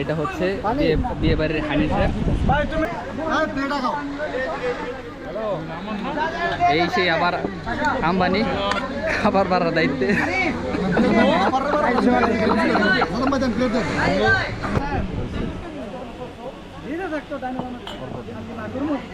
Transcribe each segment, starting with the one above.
এটা হচ্ছে বিয়ে বাড়ির হানি এই সেই আবার আম্বানি খাবার বাড়ার দায়িত্বে।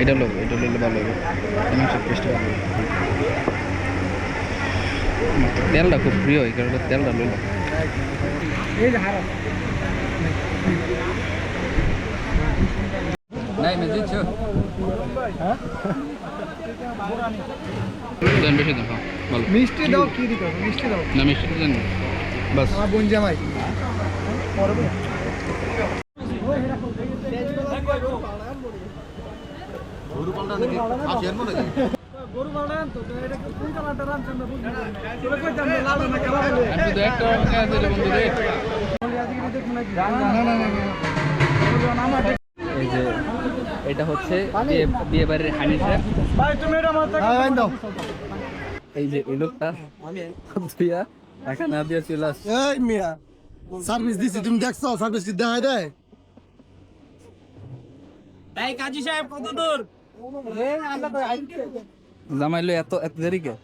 এটা লোক এটা লোক ভালো হবে। মাংস পেস্ট ভালো হবে তেলটা খুব প্রিয় এই কারণে তেলটা লোক হ্যাঁ ভালো। মিষ্টি দাও কি দিতে মিষ্টি দাও। না মিষ্টি বাস বোন জামাই। গরু পালন তো এটা কোন কালারটা রাখছেন না। বুঝলি তোরা কই দাম লাল না কালো? আমি শুধু একটা অঙ্কে আছে রে বন্ধু রে না না না আমার এই যে এটা হচ্ছে বিয়ে বাড়ির ভাই তুমি এটা আমার ভাই দাও এই যে এই লোকটা দিয়া টাকা না দিয়ে চলে আসছে এই মিয়া সার্ভিস দিছি তুমি দেখছ সার্ভিস কি দেখাই দেয়? জামাইলো এত এত দেরি কে